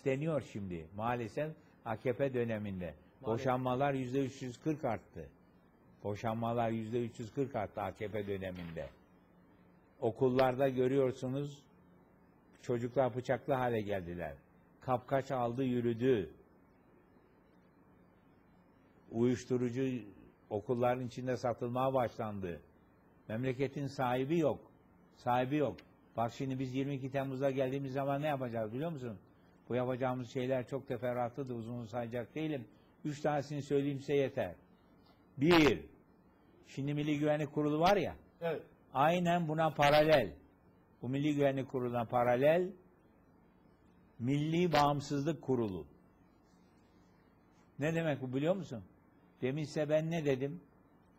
isteniyor şimdi maalesef AKP döneminde. Boşanmalar yüzde 340 arttı. Boşanmalar yüzde 340 arttı AKP döneminde. Okullarda görüyorsunuz çocuklar bıçaklı hale geldiler. Kapkaç aldı yürüdü. Uyuşturucu okulların içinde satılmaya başlandı. Memleketin sahibi yok. Sahibi yok. Bak şimdi biz 22 Temmuz'da geldiğimiz zaman ne yapacağız biliyor musun? Bu yapacağımız şeyler çok teferruatlı da uzun sayacak değilim. Üç tanesini söyleyeyim size yeter. Bir, şimdi Milli Güvenlik Kurulu var ya, Evet. aynen buna paralel. Bu Milli Güvenlik Kurulu'na paralel Milli Bağımsızlık Kurulu. Ne demek bu biliyor musun? Demin size ben ne dedim?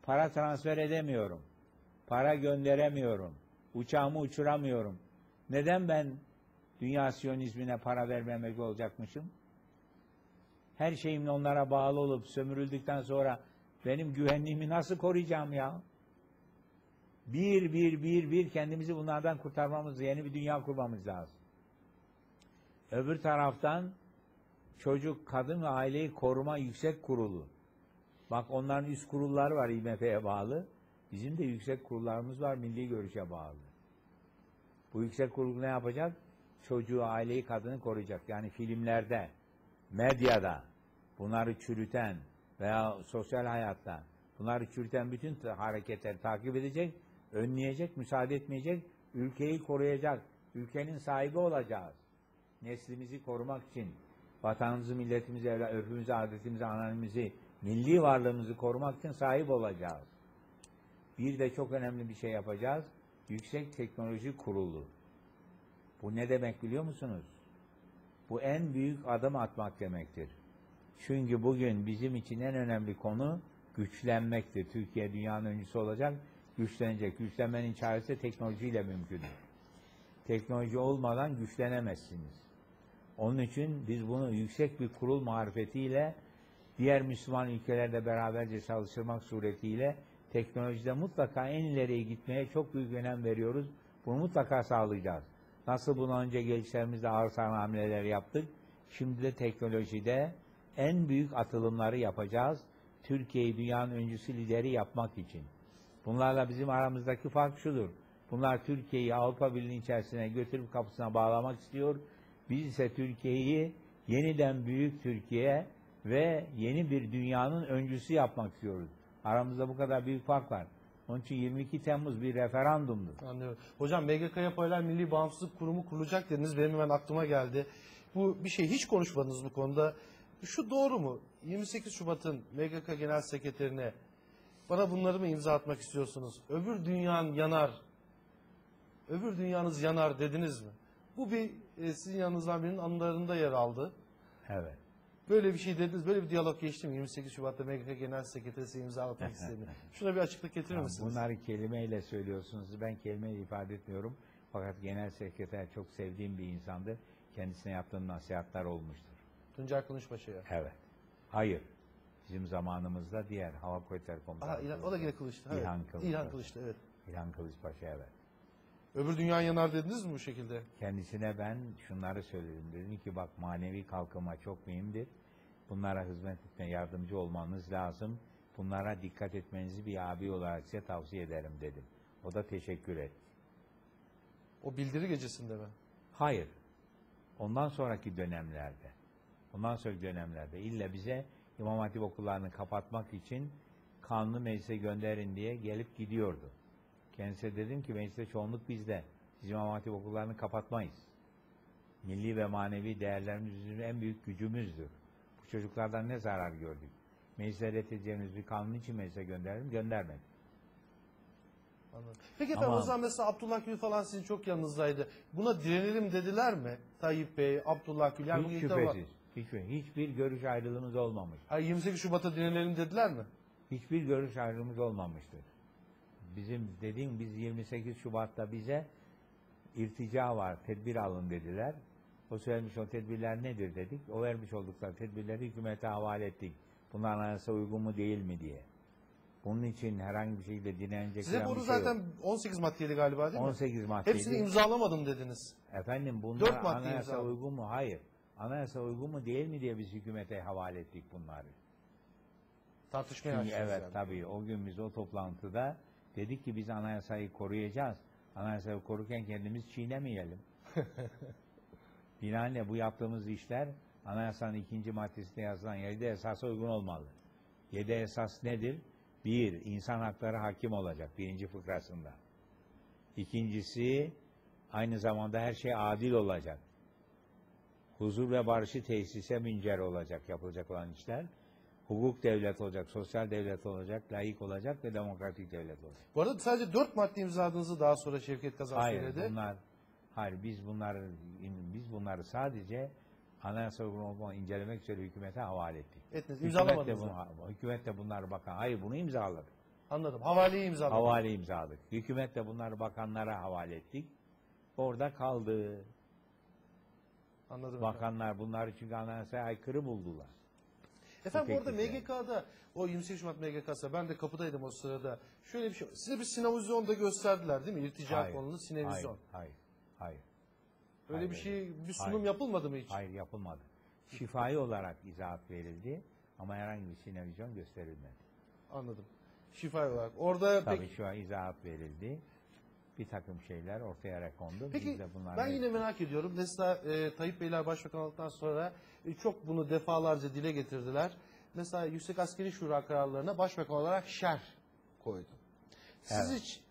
Para transfer edemiyorum. Para gönderemiyorum. Uçağımı uçuramıyorum. Neden ben dünya siyonizmine para vermemek olacakmışım? Her şeyimle onlara bağlı olup sömürüldükten sonra benim güvenliğimi nasıl koruyacağım ya? Bir, bir, bir, bir kendimizi bunlardan kurtarmamız, yeni bir dünya kurmamız lazım. Öbür taraftan çocuk, kadın ve aileyi koruma yüksek kurulu. Bak onların üst kurulları var IMF'ye bağlı. Bizim de yüksek kurullarımız var milli görüşe bağlı. Bu yüksek kurul ne yapacak? Çocuğu, aileyi, kadını koruyacak. Yani filmlerde, medyada bunları çürüten veya sosyal hayatta bunları çürüten bütün hareketleri takip edecek, önleyecek, müsaade etmeyecek, ülkeyi koruyacak, ülkenin sahibi olacağız. Neslimizi korumak için, vatanımızı, milletimizi, örfümüzü, adetimizi, ananemizi, milli varlığımızı korumak için sahip olacağız. Bir de çok önemli bir şey yapacağız. Yüksek Teknoloji Kurulu. Bu ne demek biliyor musunuz? Bu en büyük adım atmak demektir. Çünkü bugün bizim için en önemli konu güçlenmektir. Türkiye dünyanın öncüsü olacak, güçlenecek. Güçlenmenin çaresi teknolojiyle mümkündür. Teknoloji olmadan güçlenemezsiniz. Onun için biz bunu yüksek bir kurul marifetiyle diğer Müslüman ülkelerde beraberce çalıştırmak suretiyle teknolojide mutlaka en ileriye gitmeye çok büyük önem veriyoruz. Bunu mutlaka sağlayacağız. Nasıl bundan önce gelişlerimizde ağır sarma hamleler yaptık. Şimdi de teknolojide en büyük atılımları yapacağız. Türkiye'yi dünyanın öncüsü lideri yapmak için. Bunlarla bizim aramızdaki fark şudur. Bunlar Türkiye'yi Avrupa Birliği içerisine götürüp kapısına bağlamak istiyor. Biz ise Türkiye'yi yeniden büyük Türkiye ve yeni bir dünyanın öncüsü yapmak istiyoruz. Aramızda bu kadar büyük fark var. Onun için 22 Temmuz bir referandumdur. Anlıyorum. Hocam MGK'ya paralel Milli Bağımsızlık Kurumu kurulacak dediniz. Benim hemen aklıma geldi. Bu bir şey hiç konuşmadınız bu konuda. Şu doğru mu? 28 Şubat'ın MGK Genel Sekreterine bana bunları mı imza atmak istiyorsunuz? Öbür dünyan yanar. Öbür dünyanız yanar dediniz mi? Bu bir e, sizin yanınızdan birinin anılarında yer aldı. Evet. Böyle bir şey dediniz, böyle bir diyalog geçti mi? 28 Şubat'ta MGK Genel Sekreterisi imza atmak istedi. Şuna bir açıklık getirir Ya misiniz? Bunları kelimeyle söylüyorsunuz. Ben kelimeyle ifade etmiyorum. Fakat genel sekreter çok sevdiğim bir insandır. Kendisine yaptığım nasihatler olmuştur. Tuncay Konuşbaşı'ya. Evet. Hayır. Bizim zamanımızda diğer Hava Kuvvetleri Komutanı. Aha, İlhan, o da yine Kılıç'tı. Evet. İlhan Kılıç. İlhan Kılıç'tı, evet. İlhan Kılıçbaşı evet. Öbür dünya yanar dediniz mi bu şekilde? Kendisine ben şunları söyledim. Dedim ki bak manevi kalkınma çok mühimdir. Bunlara hizmet etmeye yardımcı olmanız lazım. Bunlara dikkat etmenizi bir abi olarak size tavsiye ederim dedim. O da teşekkür etti. O bildiri gecesinde mi? Hayır. Ondan sonraki dönemlerde, ondan sonraki dönemlerde illa bize İmam Hatip okullarını kapatmak için kanunu meclise gönderin diye gelip gidiyordu. Kendisine dedim ki mecliste çoğunluk bizde. Biz İmam Hatip okullarını kapatmayız. Milli ve manevi değerlerimiz bizim en büyük gücümüzdür. Bu çocuklardan ne zarar gördük? Meclise reddedeceğimiz bir kanun için meclise gönderelim, göndermedik. Anladım. Peki efendim Ama- o zaman mesela Abdullah Gül falan sizin çok yanınızdaydı. Buna direnelim dediler mi? Tayyip Bey, Abdullah Gül. Yani bu Hiç şüphesiz. Hiçbir, hiçbir görüş ayrılığımız olmamış. Hayır 28 Şubat'a direnelim dediler mi? hiçbir görüş ayrılığımız olmamıştır. Bizim dediğim biz 28 Şubat'ta bize irtica var, tedbir alın dediler. O söylemiş o tedbirler nedir dedik. O vermiş oldukları tedbirleri hükümete havale ettik. Bunlar anayasa uygun mu değil mi diye. Bunun için herhangi bir şekilde dinlenecek Size bunu şey yok. zaten 18 maddeydi galiba değil mi? 18 maddeydi. Hepsini imzalamadım dediniz. Efendim bunlar anayasa imzaladı. uygun mu? Hayır. Anayasa uygun mu değil mi diye biz hükümete havale ettik bunları. Tartışmaya açtınız evet yani. tabii o gün biz o toplantıda dedik ki biz anayasayı koruyacağız. Anayasayı korurken kendimiz çiğnemeyelim. Binaenle bu yaptığımız işler anayasanın ikinci maddesinde yazılan yedi esasa uygun olmalı. Yedi esas nedir? Bir, insan hakları hakim olacak birinci fıkrasında. İkincisi, aynı zamanda her şey adil olacak. Huzur ve barışı tesise müncer olacak yapılacak olan işler. Hukuk devlet olacak, sosyal devlet olacak, layık olacak ve demokratik devlet olacak. Bu arada sadece dört madde imzaladığınızı daha sonra Şevket Kazan Hayır söyledi. bunlar hayır biz bunları biz bunları sadece anayasa olma incelemek üzere hükümete havale ettik. Ettiniz, Hükümet de, imzalamadınız. bunu, hükümet de bunları bakan hayır bunu imzaladık. Anladım. Havaleyi imzaladım. Havale imzaladık. Hükümet de bunları bakanlara havale ettik. Orada kaldı. Anladım. Bakanlar bunları çünkü anayasaya aykırı buldular. Efendim Bu yani. MGK'da o 28 Şubat MGK'sa ben de kapıdaydım o sırada. Şöyle bir şey. Size bir sinevizyon da gösterdiler değil mi? İrtica Hayır, konulu Hayır, sinevizyon. hayır, hayır. Öyle hayır, bir şey bir sunum Hayır. yapılmadı mı hiç? Hayır yapılmadı. Şifai olarak izahat verildi ama herhangi bir sinevizyon gösterilmedi. Anladım. Şifa olarak. Orada Tabii peki, şu an izahat verildi. Bir takım şeyler ortaya rekondu. peki Biz de bunlar ben yine merak ediyorum. Mesela e, Tayyip Beyler başbakan olduktan sonra e, çok bunu defalarca dile getirdiler. Mesela Yüksek Askeri Şura kararlarına başbakan olarak şer koydu. Siz Evet. hiç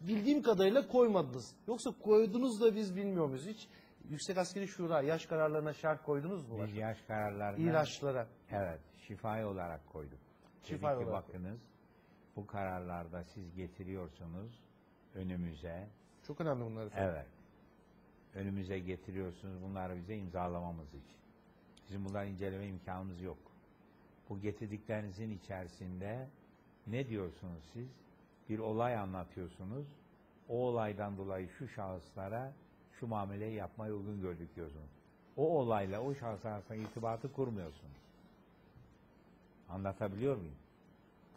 bildiğim kadarıyla koymadınız. Yoksa koydunuz da biz bilmiyor muyuz hiç? Yüksek Askeri Şura yaş kararlarına şer koydunuz mu? biz yaş kararlarına İlaçlara. evet şifai olarak koyduk. Şifai Dedik olarak bakınız bu kararlarda siz getiriyorsunuz önümüze. Çok önemli bunlar efendim. Evet. Önümüze getiriyorsunuz bunları bize imzalamamız için. Bizim bunları inceleme imkanımız yok. Bu getirdiklerinizin içerisinde ne diyorsunuz siz? Bir olay anlatıyorsunuz. O olaydan dolayı şu şahıslara şu muameleyi yapmayı uygun gördük diyorsunuz. O olayla o şahıs arasında irtibatı kurmuyorsunuz. Anlatabiliyor muyum?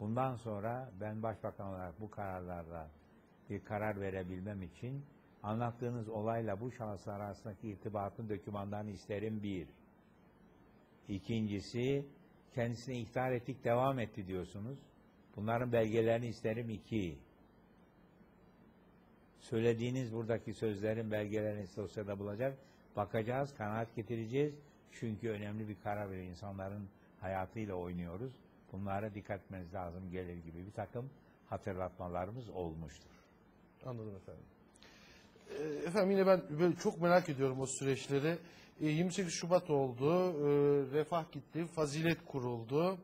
Bundan sonra ben başbakan olarak bu kararlarda bir karar verebilmem için anlattığınız olayla bu şahıslar arasındaki irtibatın dokümanlarını isterim bir. İkincisi kendisine ihtar ettik devam etti diyorsunuz. Bunların belgelerini isterim iki. Söylediğiniz buradaki sözlerin belgelerini dosyada bulacak. Bakacağız, kanaat getireceğiz. Çünkü önemli bir karar veriyor. İnsanların hayatıyla oynuyoruz. Bunlara dikkat etmeniz lazım gelir gibi bir takım hatırlatmalarımız olmuştur. Anladım efendim. Ee, Efendim yine ben böyle çok merak ediyorum o süreçleri. Ee, 28 Şubat oldu, ee, refah gitti, fazilet kuruldu.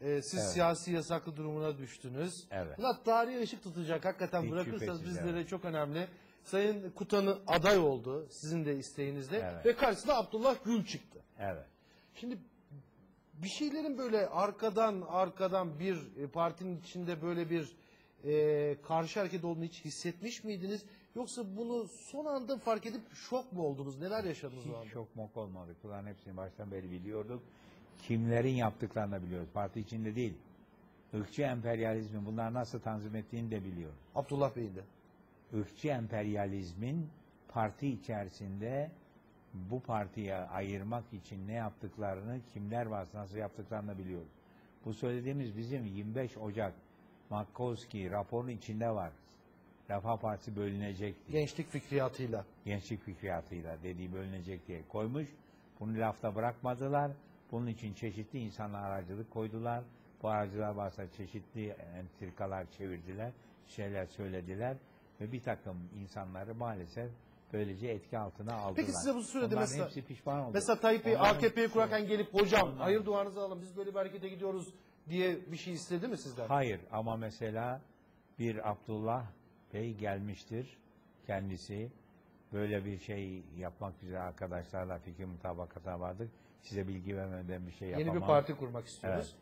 Ee, Siz Evet. siyasi yasaklı durumuna düştünüz. Evet. Bunlar tarihe ışık tutacak. Hakikaten Hiç bırakırsanız bizlere evet. çok önemli. Sayın Kutan'ı aday oldu sizin de isteğinizle Evet. ve karşısında Abdullah Gül çıktı. Evet. Şimdi bir şeylerin böyle arkadan arkadan bir e, partinin içinde böyle bir e, karşı hareket olduğunu hiç hissetmiş miydiniz? Yoksa bunu son anda fark edip şok mu oldunuz? Neler yaşadınız o anda? Hiç şok mok olmadık. Bunların hepsini baştan beri biliyorduk. Kimlerin yaptıklarını da biliyoruz. Parti içinde değil. Irkçı emperyalizmin bunlar nasıl tanzim ettiğini de biliyoruz. Abdullah Bey'in de. ırkçı emperyalizmin parti içerisinde bu partiye ayırmak için ne yaptıklarını, kimler var, nasıl yaptıklarını biliyoruz. Bu söylediğimiz bizim 25 Ocak Makkowski raporun içinde var. Refah Partisi bölünecek diye. Gençlik fikriyatıyla. Gençlik fikriyatıyla dediği bölünecek diye koymuş. Bunu lafta bırakmadılar. Bunun için çeşitli insanlar aracılık koydular. Bu aracılar varsa çeşitli entrikalar çevirdiler, şeyler söylediler ve bir takım insanları maalesef böylece etki altına aldılar. Peki size bu sürede Onların mesela- hepsi pişman oldu. Mesela Tayyip Bey AKP'yi kurarken gelip hocam hayır duanızı alın biz böyle bir harekete gidiyoruz diye bir şey istedi mi sizden? Hayır ama mesela bir Abdullah Bey gelmiştir kendisi. Böyle bir şey yapmak üzere arkadaşlarla fikir mutabakata vardık. Size bilgi vermeden bir şey yapamam. Yeni bir parti kurmak istiyoruz.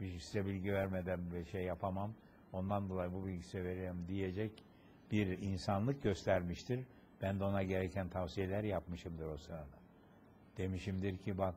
Evet. Size bilgi vermeden bir şey yapamam. Ondan dolayı bu bilgi size veriyorum diyecek bir insanlık göstermiştir. Ben de ona gereken tavsiyeler yapmışımdır o sırada. Demişimdir ki bak